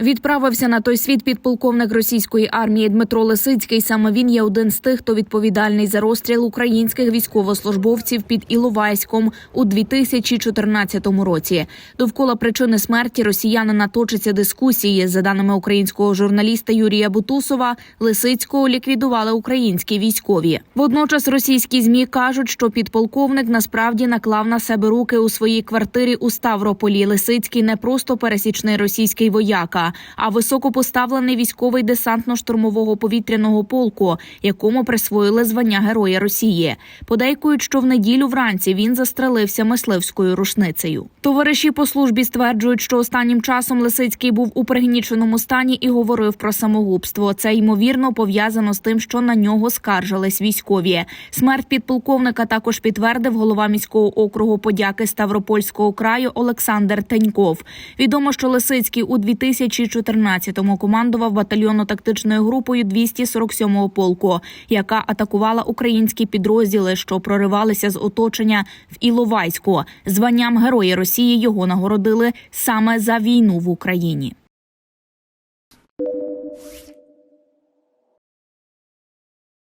Відправився на той світ підполковник російської армії Дмитро Лисицький. Саме він є один з тих, хто відповідальний за розстріл українських військовослужбовців під Іловайськом у 2014 році. Довкола причини смерті росіянина точаться дискусії. За даними українського журналіста Юрія Бутусова, Лисицького ліквідували українські військові. Водночас російські змі кажуть, що підполковник насправді наклав на себе руки у своїй квартирі у Ставрополі. Лисицький не просто пересічний російський вояка, а високопоставлений військовий десантно-штурмового повітряного полку, якому присвоїли звання Героя Росії. Подейкують, що в неділю вранці він застрелився мисливською рушницею. Товариші по службі стверджують, що останнім часом Лисицький був у пригніченому стані і говорив про самогубство. Це ймовірно пов'язано з тим, що на нього скаржились військові. Смерть підполковника також підтвердив голова міського округу подяки Ставропольського краю Олександр Теньков. Відомо, що Лисицький у 2014-му командував батальйонно-тактичною групою 247-го полку, яка атакувала українські підрозділи, що проривалися з оточення в Іловайську. Званням Героя Росії його нагородили саме за війну в Україні.